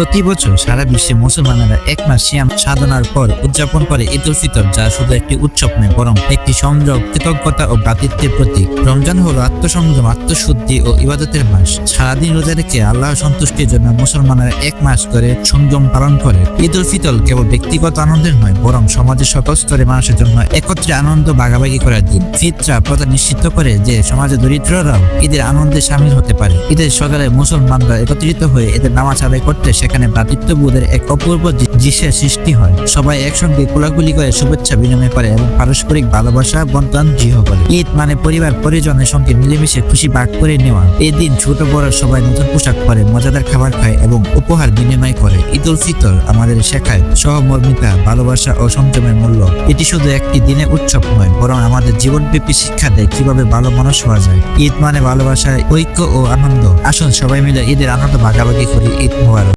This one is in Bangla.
প্রতি বছর সারা বিশ্বে মুসলমানেরা এক মাস সিয়াম সাধনার পর উদযাপন করে ঈদ উল ফিতর, যা শুধু একটি উৎসব নয়, বরং একটি সংযোগ কৃতজ্ঞতা ও ভ্রাতৃত্বের প্রতীক। রমজান হলো আত্মসংযম আত্মশুদ্ধি ও ইবাদতের মাস। সারাদিন রোজা রেখে আল্লাহ সন্তুষ্টির জন্য মুসলমানেরা এক মাস ধরে সংযম পালন করে। ঈদ উল ফিতর কেবল ব্যক্তিগত আনন্দের নয়, বরং সমাজের সকল স্তরে মানুষের জন্য একত্রে আনন্দ ভাগাভাগি করার দিন ফিতরা প্রথা নিশ্চিত করে যে সমাজে দরিদ্ররাও ঈদের আনন্দে সামিল হতে পারে। ঈদের সকালে মুসলমানরা একত্রিত হয়ে এদের নামাজ আদায় করতে সেখানে ভ্রাতৃত্ববোধের এক অপূর্ব দৃশ্যের সৃষ্টি হয়। সবাই একসঙ্গে কোলাকুলি করে শুভেচ্ছা বিনিময় করে এবং পারস্পরিক ভালোবাসা বন্টন দৃঢ় করে। ঈদ মানে পরিবার, পরিজনের সঙ্গে মিলেমিশে খুশি ভাগ করে নেওয়া। এই দিন ছোট বড় সবাই নতুন পোশাক পরে, মজাদার খাবার খায় এবং উপহার বিনিময় করে। ঈদ উল ফিতর আমাদের শেখায় সহমর্মিতা, ভালোবাসা ও সংযমের মূল্য। এটি শুধু একটি দিনে উৎসব নয়, বরং আমাদের জীবনব্যাপী শিক্ষা দেয় কীভাবে ভালো মানুষ হওয়া যায়। ঈদ মানে ভালোবাসায় ঐক্য ও আনন্দ। আসুন সবাই মিলে ঈদের আনন্দ ভাগাভাগি করি। ঈদ মোবারক।